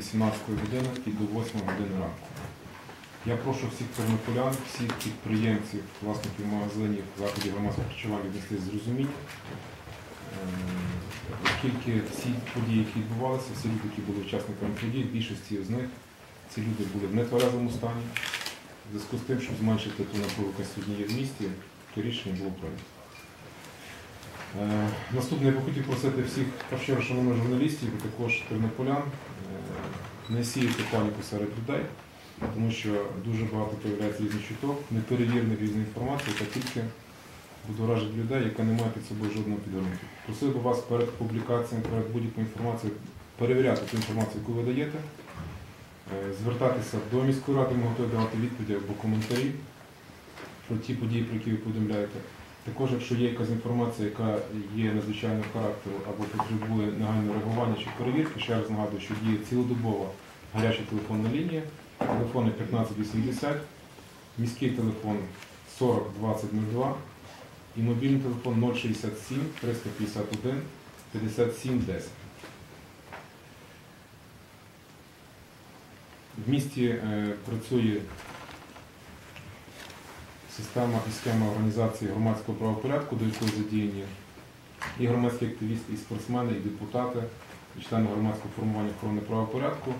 18 години і до 8 години ранку. Я прошу всіх тернополян, всіх підприємців, власників магазинів, закладів громадського харчування віднести з розуміння, Е, оскільки всі події, які відбувалися, всі люди, які були учасниками подій, більшості з них ці люди були в нетверезому стані. В зв'язку з тим, щоб зменшити ту напругу, яка сьогодні є в місті, то рішення було прийнято. Е, Наступне я би хотів просити всіх, перше, шановних журналістів, і також тернополян, не сіяти паніку серед людей, тому що дуже багато появляється різних чуток, неперевірених різної інформації, яка тільки будоражить людей, яка не має під собою жодного підґрунтя. Просив би вас перед публікацією, перед будь-якою інформацією перевіряти ту інформацію, яку ви даєте, е, звертатися до міської ради, ми готові давати відповіді або коментарі про ті події, про які ви повідомляєте. Також, якщо є якась інформація, яка є надзвичайного характеру або потребує негайного реагування чи перевірки, ще раз нагадую, що діє цілодобова гаряча телефонна лінія, телефони 1580, міський телефон 40 20 02 і мобільний телефон 067 351 57 10. В місті е, працює система і схема організації громадського правопорядку, до якої задіяні і громадські активісти, і спортсмени, і депутати, і члени громадського формування охорони правопорядку.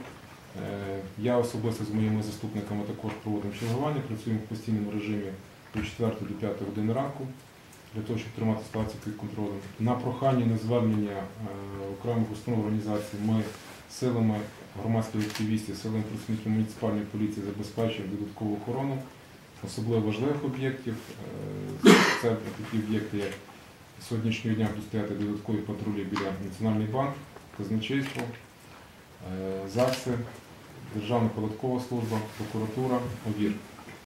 Е, Я особисто з моїми заступниками також проводимо чергування, працюємо в постійному режимі від 4 до 5 години ранку для того, щоб тримати ситуацію під контролем. На прохання на звернення е, окремих установ організацій ми силами громадських активістів, силами працівників муніципальної поліції забезпечуємо додаткову охорону особливо важливих об'єктів. Е, Це такі об'єкти, як сьогоднішнього дня будуть додаткові патрулі біля Національний банк, казначейство, е, ЗАГСи, Державна податкова служба, прокуратура, ОВІР.